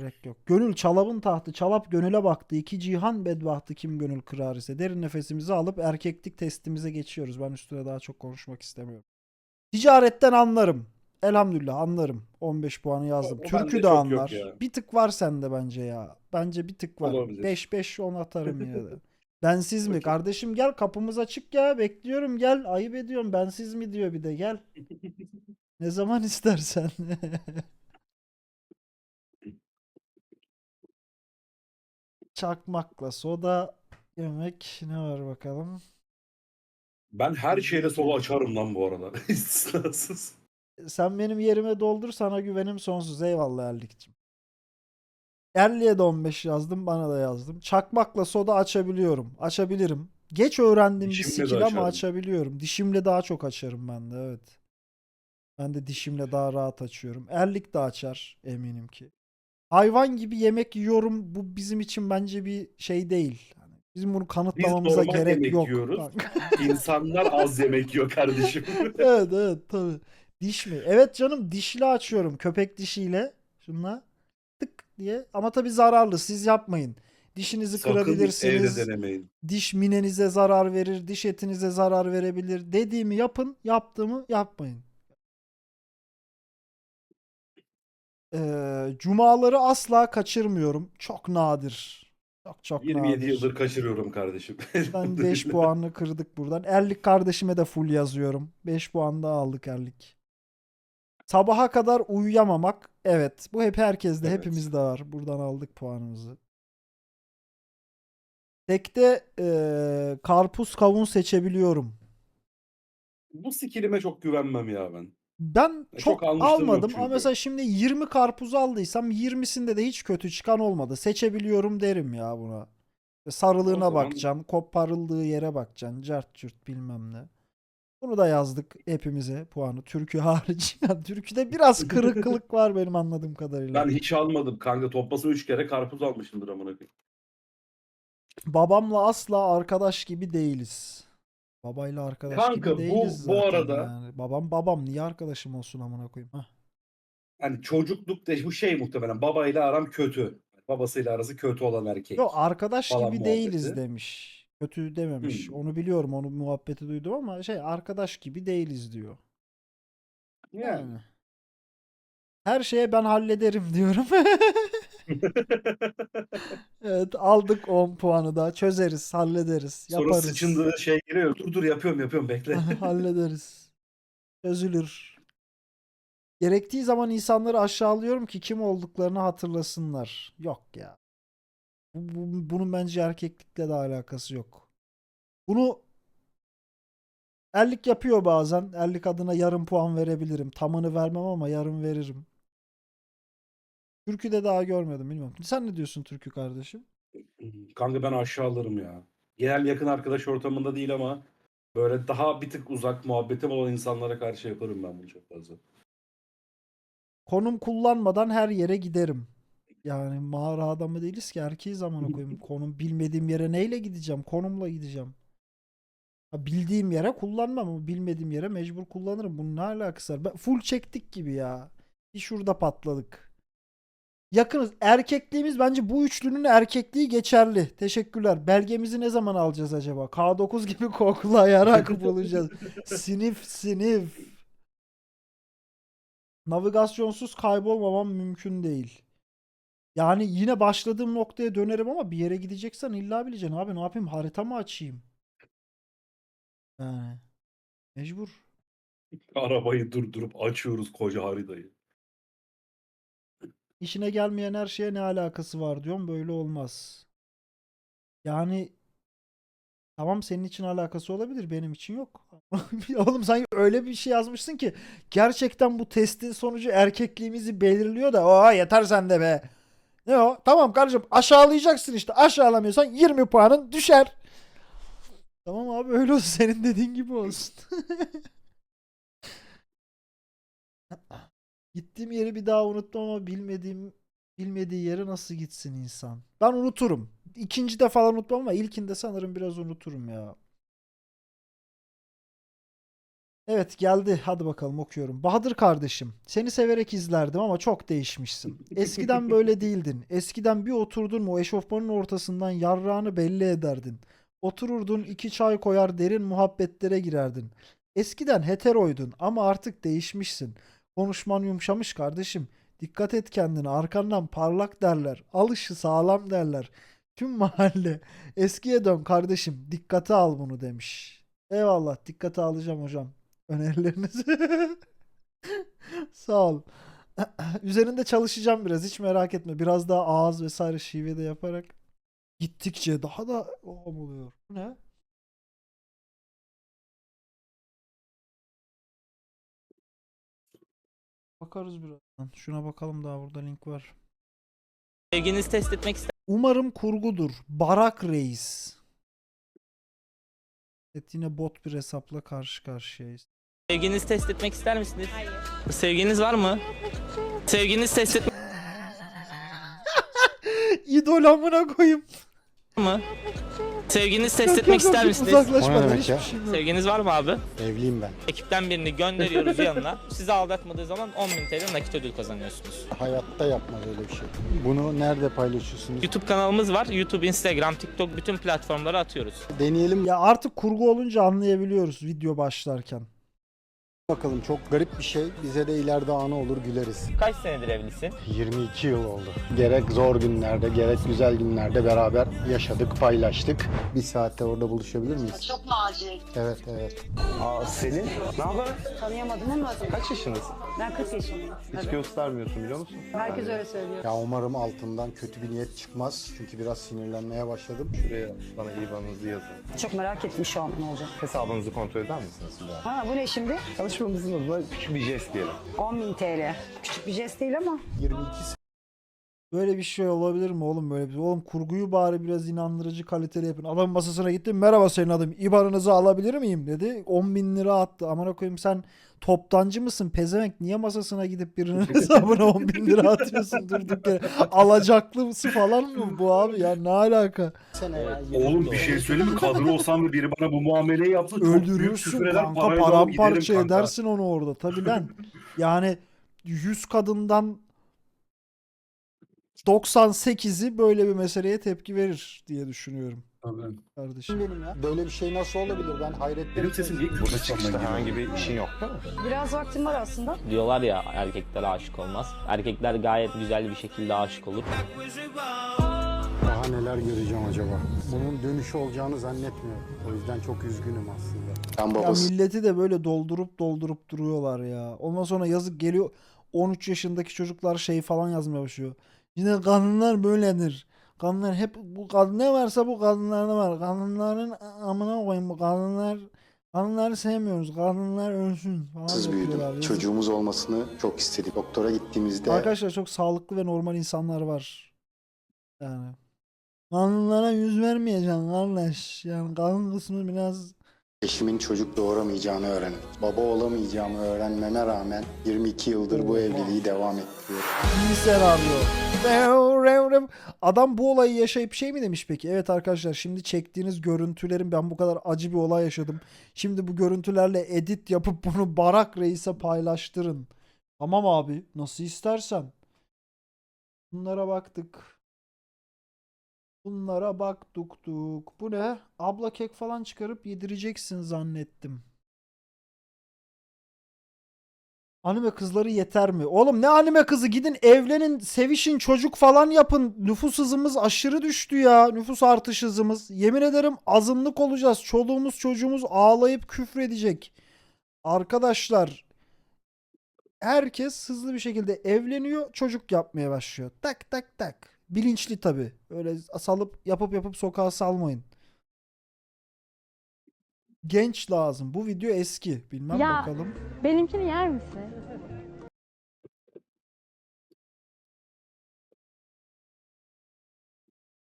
Gerek yok. Gönül çalabın tahtı. Çalap gönüle baktı. İki cihan bedbahtı kim gönül kırar ise. Derin nefesimizi alıp erkeklik testimize geçiyoruz. Ben üstüne daha çok konuşmak istemiyorum. Ticaretten anlarım. Elhamdülillah anlarım. 15 puanı yazdım. O- o Türkü de anlar. Bir tık var sende bence ya. Bence bir tık var. Olabilir. 5 5 10 atarım yine de. Bensiz mi? Kardeşim gel kapımız açık ya. Bekliyorum gel. Ayıp ediyorum. Bensiz mi diyor bir de gel. Ne zaman istersen. Çakmakla soda yemek ne var bakalım. Ben her şeyle solu açarım lan bu arada. İstisnasız. Sen benim yerime doldur sana güvenim sonsuz. Eyvallah Erlik'cim. Erli'ye de 15 yazdım bana da yazdım. Çakmakla soda açabiliyorum. Açabilirim. Geç öğrendim bir Dişimle skill ama açabiliyorum. Dişimle daha çok açarım ben de evet. Ben de dişimle daha rahat açıyorum. Erlik de açar eminim ki. Hayvan gibi yemek yiyorum. Bu bizim için bence bir şey değil. Yani Bizim bunu kanıtlamamıza normal gerek yemek yok. yiyoruz. İnsanlar az yemek yiyor kardeşim. evet evet tabii. Diş mi? Evet canım dişli açıyorum. Köpek dişiyle. Şunla tık diye. Ama tabii zararlı. Siz yapmayın. Dişinizi Sakın evde kırabilirsiniz. denemeyin. Diş minenize zarar verir. Diş etinize zarar verebilir. Dediğimi yapın. Yaptığımı yapmayın. Ee, cumaları asla kaçırmıyorum. Çok nadir. Çok çok 27 nadir. yıldır kaçırıyorum kardeşim. Ben 5 puanını kırdık buradan. Erlik kardeşime de full yazıyorum. 5 puan daha aldık Erlik. Sabaha kadar uyuyamamak. Evet. Bu hep herkeste, Evet. hepimizde var. Buradan aldık puanımızı. Tekte eee, karpuz kavun seçebiliyorum. Bu skillime çok güvenmem ya ben. Ben E, çok, çok almadım ama mesela şimdi 20 karpuz aldıysam 20'sinde de hiç kötü çıkan olmadı. Seçebiliyorum derim ya buna. Sarılığına O zaman- bakacağım, koparıldığı yere bakacaksın, cart cürt bilmem ne. Bunu da yazdık hepimize puanı. Türkü hariç. Türküde biraz kırıklık var benim anladığım kadarıyla. Ben hiç almadım kanka. Toplasa 3 kere karpuz almışımdır amına koyayım. Babamla asla arkadaş gibi değiliz. Babayla arkadaş Kanka, gibi bu- değiliz bu zaten arada- yani. Babam babam niye arkadaşım olsun amına koyayım? Hah. Hani çocuklukta bu şey muhtemelen babayla aram kötü. Babasıyla arası kötü olan erkek. Yok arkadaş falan gibi değiliz muhabbeti. demiş. Kötü dememiş. Hmm. Onu biliyorum. Onu muhabbeti duydum ama şey arkadaş gibi değiliz diyor. Yani. Her şeye ben hallederim diyorum. evet aldık 10 puanı da. Çözeriz, hallederiz, Sonra yaparız. sıçındığı şey giriyor. Dur dur yapıyorum yapıyorum bekle. hallederiz. Çözülür. Gerektiği zaman insanları aşağılıyorum ki kim olduklarını hatırlasınlar. Yok ya. Bu, bu- bunun bence erkeklikle de alakası yok. Bunu Erlik yapıyor bazen. Erlik adına yarım puan verebilirim. Tamını vermem ama yarım veririm. Türkü de daha görmedim bilmiyorum. Sen ne diyorsun Türkü kardeşim? Kanka ben aşağılarım ya. Genel yakın arkadaş ortamında değil ama böyle daha bir tık uzak muhabbetim olan insanlara karşı yaparım ben bunu çok fazla. Konum kullanmadan her yere giderim. Yani mağara adamı değiliz ki erkeği zamana koyayım. Konum bilmediğim yere neyle gideceğim? Konumla gideceğim. Ha, bildiğim yere kullanmam ama bilmediğim yere mecbur kullanırım. Bunun ne alakası var? Ben, full çektik gibi ya. Bir şurada patladık. Yakınız. Erkekliğimiz bence bu üçlünün erkekliği geçerli. Teşekkürler. Belgemizi ne zaman alacağız acaba? K9 gibi koklayarak bulacağız. Sinif sinif. Navigasyonsuz kaybolmamam mümkün değil. Yani yine başladığım noktaya dönerim ama bir yere gideceksen illa bileceksin. Abi ne yapayım? Harita mı açayım? Yani. Mecbur. Arabayı durdurup açıyoruz koca haritayı. İşine gelmeyen her şeye ne alakası var diyorum. Böyle olmaz. Yani tamam senin için alakası olabilir. Benim için yok. Oğlum sen öyle bir şey yazmışsın ki gerçekten bu testin sonucu erkekliğimizi belirliyor da aa yeter sende be. Ne o? Tamam kardeşim aşağılayacaksın işte. Aşağılamıyorsan 20 puanın düşer. Tamam abi öyle olsun. Senin dediğin gibi olsun. Gittiğim yeri bir daha unutmam ama bilmediğim bilmediği yere nasıl gitsin insan? Ben unuturum. İkinci de falan unutmam ama ilkinde sanırım biraz unuturum ya. Evet geldi. Hadi bakalım okuyorum. Bahadır kardeşim, seni severek izlerdim ama çok değişmişsin. Eskiden böyle değildin. Eskiden bir oturdun mu o eşofmanın ortasından yarrağını belli ederdin. Otururdun iki çay koyar derin muhabbetlere girerdin. Eskiden heteroydun ama artık değişmişsin. Konuşman yumuşamış kardeşim. Dikkat et kendine arkandan parlak derler. Al işi sağlam derler. Tüm mahalle eskiye dön kardeşim dikkate al bunu demiş. Eyvallah dikkate alacağım hocam önerilerinizi. Sağ ol. Üzerinde çalışacağım biraz hiç merak etme. Biraz daha ağız vesaire şive de yaparak gittikçe daha da o oluyor. Bu ne? Bakarız birazdan. Şuna bakalım daha burada link var. Sevginizi test etmek ister Umarım kurgudur. Barak Reis. Evet yine bot bir hesapla karşı karşıyayız. Sevginizi test etmek ister misiniz? Sevginiz var mı? Sevginizi test etmek İdol amına koyayım. mı? Sevginizi test etmek ister misiniz? Uzaklaşmadan O ne demek hiçbir ya? şeyim yok. Sevginiz var mı abi? Evliyim ben. Ekipten birini gönderiyoruz yanına. Sizi aldatmadığı zaman 10.000 TL nakit ödül kazanıyorsunuz. Hayatta yapmaz öyle bir şey. Bunu nerede paylaşıyorsunuz? YouTube kanalımız var. YouTube, Instagram, TikTok bütün platformlara atıyoruz. Deneyelim Ya artık kurgu olunca anlayabiliyoruz video başlarken. Bakalım. Çok garip bir şey. Bize de ileride anı olur güleriz. Kaç senedir evlisin? 22 yıl oldu. Gerek zor günlerde gerek güzel günlerde beraber yaşadık, paylaştık. Bir saatte orada buluşabilir miyiz? Çok mu acil? Evet, evet. Aa Selin, ne haber? Tanıyamadım ama Kaç yaşındasın? Ben 40 yaşındayım. Hiç Tabii. göstermiyorsun biliyor musun? Herkes öyle söylüyor. Ya umarım altından kötü bir niyet çıkmaz. Çünkü biraz sinirlenmeye başladım. Şuraya bana IBAN'ınızı yazın. Çok merak ettim şu an ne olacak. Hesabınızı kontrol eder misiniz? Ha bu ne şimdi? Çalışmamızın adına küçük bir jest diyelim. 10.000 TL. Küçük bir jest değil ama. 22 Böyle bir şey olabilir mi oğlum böyle bir Oğlum kurguyu bari biraz inandırıcı kaliteli yapın. Adam masasına gittim. Merhaba senin adım. İban'ınızı alabilir miyim dedi. 10 bin lira attı. Amına koyayım sen toptancı mısın? Pezevenk niye masasına gidip birinin hesabına 10 bin lira atıyorsun durduk yere? Alacaklısı falan mı bu abi ya? Ne alaka? Oğlum bir şey söyleyeyim mi? Kadın olsam ve biri bana bu muameleyi yapsa çok büyük Öldürürsün eder. kanka da paramparça kanka. edersin onu orada. Tabii lan. Yani 100 kadından 98'i böyle bir meseleye tepki verir diye düşünüyorum Tabii. kardeşim. benim ya. Böyle bir şey nasıl olabilir? Ben hayretler Benim sesim niye Burada çıkışta herhangi bir işin yok değil mi? Biraz vaktim var aslında. Diyorlar ya erkekler aşık olmaz. Erkekler gayet güzel bir şekilde aşık olur. Daha neler göreceğim acaba? Bunun dönüşü olacağını zannetmiyorum. O yüzden çok üzgünüm aslında. Ben Ya milleti de böyle doldurup doldurup duruyorlar ya. Ondan sonra yazık geliyor 13 yaşındaki çocuklar şey falan yazmaya başlıyor. Yine kadınlar böyledir. Kadınlar hep bu kadın ne varsa bu kadınlarda var. Kadınların amına koyayım bu kadınlar kadınları sevmiyoruz. Kadınlar ölsün falan Sız büyüdüm. yapıyorlar. Yazık. Çocuğumuz olmasını çok istedik. Doktora gittiğimizde Arkadaşlar çok sağlıklı ve normal insanlar var. Yani. Kadınlara yüz vermeyeceksin kardeş. Yani kadın kısmı biraz eşimin çocuk doğuramayacağını öğrendim. Baba olamayacağımı öğrenmeme rağmen 22 yıldır bu evliliği devam ettiriyorum. iyi senaryo. Rev, rev, rev. Adam bu olayı yaşayıp şey mi demiş peki? Evet arkadaşlar şimdi çektiğiniz görüntülerin ben bu kadar acı bir olay yaşadım. Şimdi bu görüntülerle edit yapıp bunu Barak Reis'e paylaştırın. Tamam abi nasıl istersen. Bunlara baktık. Bunlara baktık. tuk. Bu ne? Abla kek falan çıkarıp yedireceksin zannettim. Anime kızları yeter mi? Oğlum ne anime kızı? Gidin evlenin, sevişin, çocuk falan yapın. Nüfus hızımız aşırı düştü ya. Nüfus artış hızımız. Yemin ederim azınlık olacağız. Çoluğumuz çocuğumuz ağlayıp küfredecek. Arkadaşlar herkes hızlı bir şekilde evleniyor, çocuk yapmaya başlıyor. Tak tak tak. Bilinçli tabii. Öyle salıp yapıp yapıp sokağa salmayın. Genç lazım. Bu video eski. Bilmem Ya. bakalım. Benimkini yer misin?